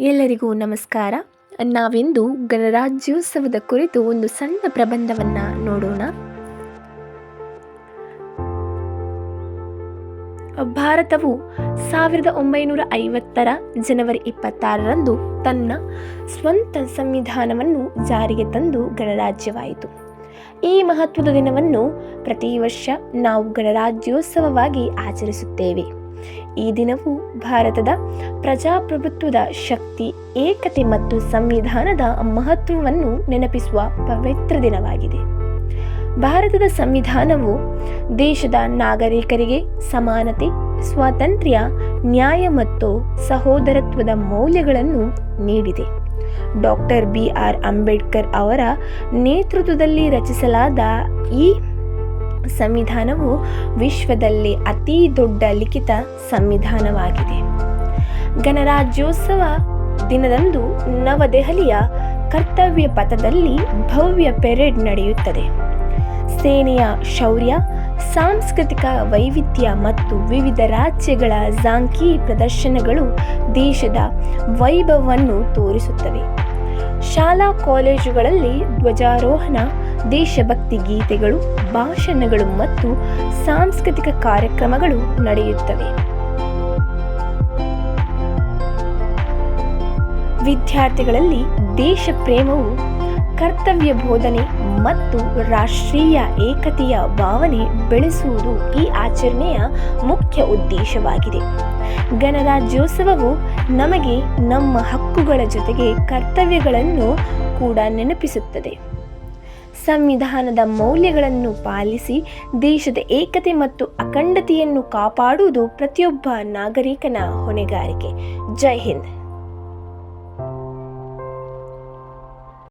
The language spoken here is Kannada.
ಎಲ್ಲರಿಗೂ ನಮಸ್ಕಾರ. ನಾವಿಂದು ಗಣರಾಜ್ಯೋತ್ಸವದ ಕುರಿತು ಒಂದು ಸಣ್ಣ ಪ್ರಬಂಧವನ್ನು ನೋಡೋಣ. ಭಾರತವು ಸಾವಿರದ ಒಂಬೈನೂರ ಐವತ್ತರ ಜನವರಿ ಇಪ್ಪತ್ತಾರರಂದು ತನ್ನ ಸ್ವಂತ ಸಂವಿಧಾನವನ್ನು ಜಾರಿಗೆ ತಂದು ಗಣರಾಜ್ಯವಾಯಿತು. ಈ ಮಹತ್ವದ ದಿನವನ್ನು ಪ್ರತಿ ವರ್ಷ ನಾವು ಗಣರಾಜ್ಯೋತ್ಸವವಾಗಿ ಆಚರಿಸುತ್ತೇವೆ. ಈ ದಿನವು ಭಾರತದ ಪ್ರಜಾಪ್ರಭುತ್ವದ ಶಕ್ತಿ, ಏಕತೆ ಮತ್ತು ಸಂವಿಧಾನದ ಮಹತ್ವವನ್ನು ನೆನಪಿಸುವ ಪವಿತ್ರ ದಿನವಾಗಿದೆ. ಭಾರತದ ಸಂವಿಧಾನವು ದೇಶದ ನಾಗರಿಕರಿಗೆ ಸಮಾನತೆ, ಸ್ವಾತಂತ್ರ್ಯ, ನ್ಯಾಯ ಮತ್ತು ಸಹೋದರತ್ವದ ಮೌಲ್ಯಗಳನ್ನು ನೀಡಿದೆ. ಡಾಕ್ಟರ್ ಬಿ ಆರ್ ಅಂಬೇಡ್ಕರ್ ಅವರ ನೇತೃತ್ವದಲ್ಲಿ ರಚಿಸಲಾದ ಈ ಸಂವಿಧಾನವು ವಿಶ್ವದಲ್ಲಿ ಅತಿ ದೊಡ್ಡ ಲಿಖಿತ ಸಂವಿಧಾನವಾಗಿದೆ. ಗಣರಾಜ್ಯೋತ್ಸವ ದಿನದಂದು ನವದೆಹಲಿಯ ಕರ್ತವ್ಯ ಪಥದಲ್ಲಿ ಭವ್ಯ ಪೆರೇಡ್ ನಡೆಯುತ್ತದೆ. ಸೇನೆಯ ಶೌರ್ಯ, ಸಾಂಸ್ಕೃತಿಕ ವೈವಿಧ್ಯ ಮತ್ತು ವಿವಿಧ ರಾಜ್ಯಗಳ ಜಾಂಕಿ ಪ್ರದರ್ಶನಗಳು ದೇಶದ ವೈಭವವನ್ನು ತೋರಿಸುತ್ತವೆ. ಶಾಲಾ ಕಾಲೇಜುಗಳಲ್ಲಿ ಧ್ವಜಾರೋಹಣ ದೇಶಭಕ್ತಿ ಗೀತೆಗಳು, ಭಾಷಣಗಳು ಮತ್ತು ಸಾಂಸ್ಕೃತಿಕ ಕಾರ್ಯಕ್ರಮಗಳು ನಡೆಯುತ್ತವೆ. ವಿದ್ಯಾರ್ಥಿಗಳಲ್ಲಿ ದೇಶ ಪ್ರೇಮವು ಕರ್ತವ್ಯ ಬೋಧನೆ ಮತ್ತು ರಾಷ್ಟ್ರೀಯ ಏಕತೆಯ ಭಾವನೆ ಬೆಳೆಸುವುದು ಈ ಆಚರಣೆಯ ಮುಖ್ಯ ಉದ್ದೇಶವಾಗಿದೆ. ಗಣರಾಜ್ಯೋತ್ಸವವು ನಮಗೆ ನಮ್ಮ ಹಕ್ಕುಗಳ ಜೊತೆಗೆ ಕರ್ತವ್ಯಗಳನ್ನು ಕೂಡ ನೆನಪಿಸುತ್ತದೆ. ಸಂವಿಧಾನದ ಮೌಲ್ಯಗಳನ್ನು ಪಾಲಿಸಿ ದೇಶದ ಏಕತೆ ಮತ್ತು ಅಖಂಡತೆಯನ್ನು ಕಾಪಾಡುವುದು ಪ್ರತಿಯೊಬ್ಬ ನಾಗರಿಕನ ಹೊಣೆಗಾರಿಕೆ. ಜೈ ಹಿಂದ್.